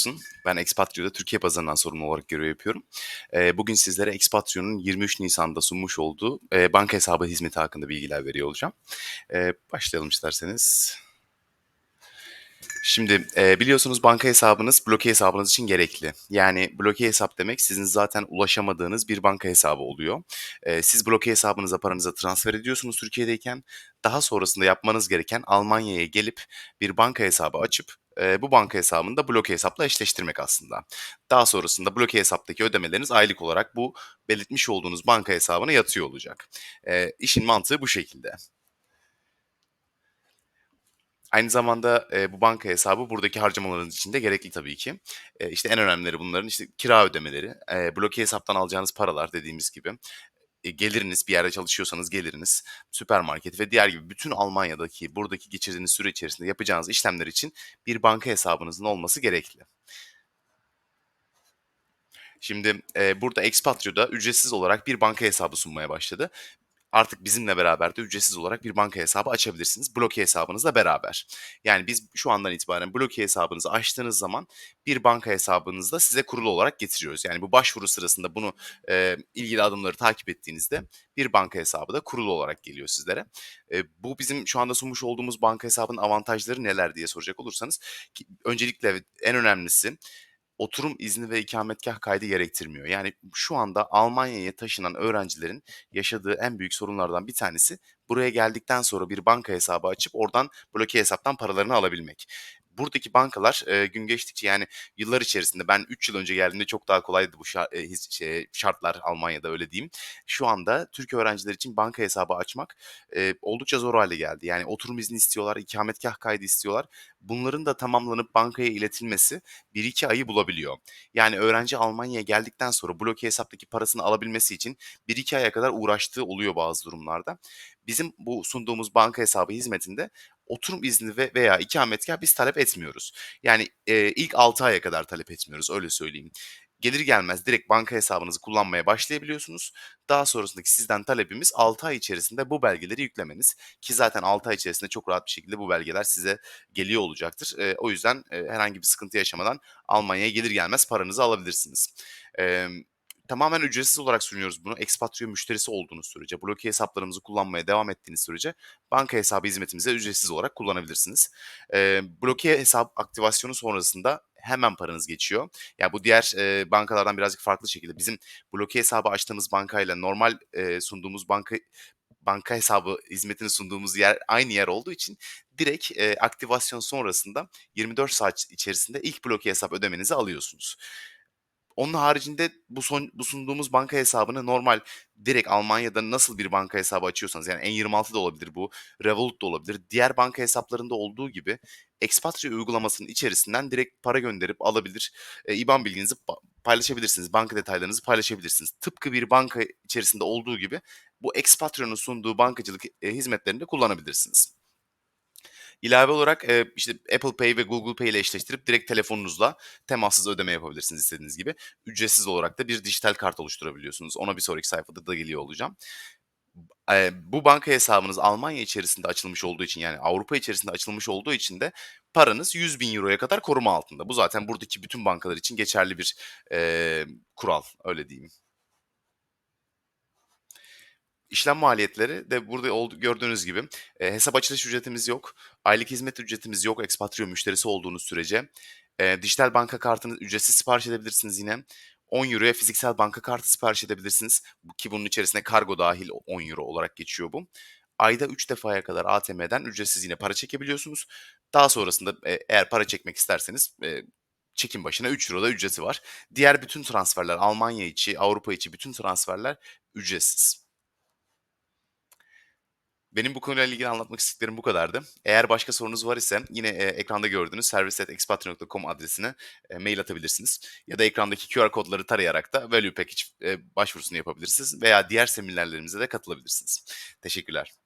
Aksun. Ben Expatio'da Türkiye pazarından sorumlu olarak görev yapıyorum. Eee, bugün sizlere Expatio'nun 23 Nisan'da sunmuş olduğu eee, banka hesabı hizmeti hakkında bilgiler veriyor olacağım. Eee, başlayalım isterseniz. Şimdi e, biliyorsunuz banka hesabınız bloke hesabınız için gerekli. Yani bloke hesap demek sizin zaten ulaşamadığınız bir banka hesabı oluyor. E, siz bloke hesabınıza paranızı transfer ediyorsunuz Türkiye'deyken. Daha sonrasında yapmanız gereken Almanya'ya gelip bir banka hesabı açıp e, bu banka hesabını da bloke hesapla eşleştirmek aslında. Daha sonrasında bloke hesaptaki ödemeleriniz aylık olarak bu belirtmiş olduğunuz banka hesabına yatıyor olacak. E, işin mantığı bu şekilde. Aynı zamanda e, bu banka hesabı buradaki harcamalarınız için de gerekli tabii ki. E, işte en önemlileri bunların işte kira ödemeleri, e, bloke hesaptan alacağınız paralar dediğimiz gibi, geliriniz, bir yerde çalışıyorsanız geliriniz, süpermarket ve diğer gibi bütün Almanya'daki buradaki geçirdiğiniz süre içerisinde yapacağınız işlemler için bir banka hesabınızın olması gerekli. Şimdi e, burada Expatrio'da ücretsiz olarak bir banka hesabı sunmaya başladı artık bizimle beraber de ücretsiz olarak bir banka hesabı açabilirsiniz. Bloke hesabınızla beraber. Yani biz şu andan itibaren bloke hesabınızı açtığınız zaman bir banka hesabınızda size kurulu olarak getiriyoruz. Yani bu başvuru sırasında bunu e, ilgili adımları takip ettiğinizde bir banka hesabı da kurulu olarak geliyor sizlere. E, bu bizim şu anda sunmuş olduğumuz banka hesabının avantajları neler diye soracak olursanız ki, öncelikle en önemlisi oturum izni ve ikametgah kaydı gerektirmiyor. Yani şu anda Almanya'ya taşınan öğrencilerin yaşadığı en büyük sorunlardan bir tanesi buraya geldikten sonra bir banka hesabı açıp oradan bloke hesaptan paralarını alabilmek buradaki bankalar e, gün geçtikçe yani yıllar içerisinde ben 3 yıl önce geldiğimde çok daha kolaydı bu şart, e, şey, şartlar Almanya'da öyle diyeyim. Şu anda Türk öğrenciler için banka hesabı açmak e, oldukça zor hale geldi. Yani oturum izni istiyorlar, ikametgah kaydı istiyorlar. Bunların da tamamlanıp bankaya iletilmesi 1-2 ayı bulabiliyor. Yani öğrenci Almanya'ya geldikten sonra bloke hesaptaki parasını alabilmesi için 1-2 aya kadar uğraştığı oluyor bazı durumlarda. Bizim bu sunduğumuz banka hesabı hizmetinde oturum izni ve veya ikametgah biz talep etmiyoruz. Yani e, ilk 6 aya kadar talep etmiyoruz öyle söyleyeyim. Gelir gelmez direkt banka hesabınızı kullanmaya başlayabiliyorsunuz. Daha sonrasındaki sizden talebimiz 6 ay içerisinde bu belgeleri yüklemeniz. Ki zaten 6 ay içerisinde çok rahat bir şekilde bu belgeler size geliyor olacaktır. E, o yüzden e, herhangi bir sıkıntı yaşamadan Almanya'ya gelir gelmez paranızı alabilirsiniz. E, tamamen ücretsiz olarak sunuyoruz bunu. Expatrio müşterisi olduğunuz sürece, bloke hesaplarımızı kullanmaya devam ettiğiniz sürece banka hesabı hizmetimizi ücretsiz olarak kullanabilirsiniz. E, bloke hesap aktivasyonu sonrasında hemen paranız geçiyor. Ya yani bu diğer e, bankalardan birazcık farklı şekilde bizim bloke hesabı açtığımız bankayla normal e, sunduğumuz banka banka hesabı hizmetini sunduğumuz yer aynı yer olduğu için direkt e, aktivasyon sonrasında 24 saat içerisinde ilk bloke hesap ödemenizi alıyorsunuz. Onun haricinde bu son bu sunduğumuz banka hesabını normal direkt Almanya'da nasıl bir banka hesabı açıyorsanız yani N26 da olabilir bu, Revolut da olabilir. Diğer banka hesaplarında olduğu gibi Expatrio uygulamasının içerisinden direkt para gönderip alabilir. E, IBAN bilginizi paylaşabilirsiniz, banka detaylarınızı paylaşabilirsiniz. Tıpkı bir banka içerisinde olduğu gibi bu Expatrio'nun sunduğu bankacılık e, hizmetlerini de kullanabilirsiniz. İlave olarak e, işte Apple Pay ve Google Pay ile eşleştirip direkt telefonunuzla temassız ödeme yapabilirsiniz istediğiniz gibi. Ücretsiz olarak da bir dijital kart oluşturabiliyorsunuz. Ona bir sonraki sayfada da geliyor olacağım. Bu banka hesabınız Almanya içerisinde açılmış olduğu için yani Avrupa içerisinde açılmış olduğu için de paranız 100 bin euroya kadar koruma altında. Bu zaten buradaki bütün bankalar için geçerli bir e, kural öyle diyeyim. İşlem maliyetleri de burada gördüğünüz gibi e, hesap açılış ücretimiz yok. Aylık hizmet ücretimiz yok Expatrio müşterisi olduğunuz sürece. E, dijital banka kartını ücretsiz sipariş edebilirsiniz yine. 10 euroya fiziksel banka kartı sipariş edebilirsiniz. Ki bunun içerisine kargo dahil 10 euro olarak geçiyor bu. Ayda 3 defaya kadar ATM'den ücretsiz yine para çekebiliyorsunuz. Daha sonrasında e, eğer para çekmek isterseniz e, çekim başına 3 euro da ücreti var. Diğer bütün transferler Almanya içi, Avrupa içi bütün transferler ücretsiz. Benim bu konuyla ilgili anlatmak istediklerim bu kadardı. Eğer başka sorunuz var ise yine e, ekranda gördüğünüz service.expatrio.com adresine e, mail atabilirsiniz. Ya da ekrandaki QR kodları tarayarak da Value Package e, başvurusunu yapabilirsiniz. Veya diğer seminerlerimize de katılabilirsiniz. Teşekkürler.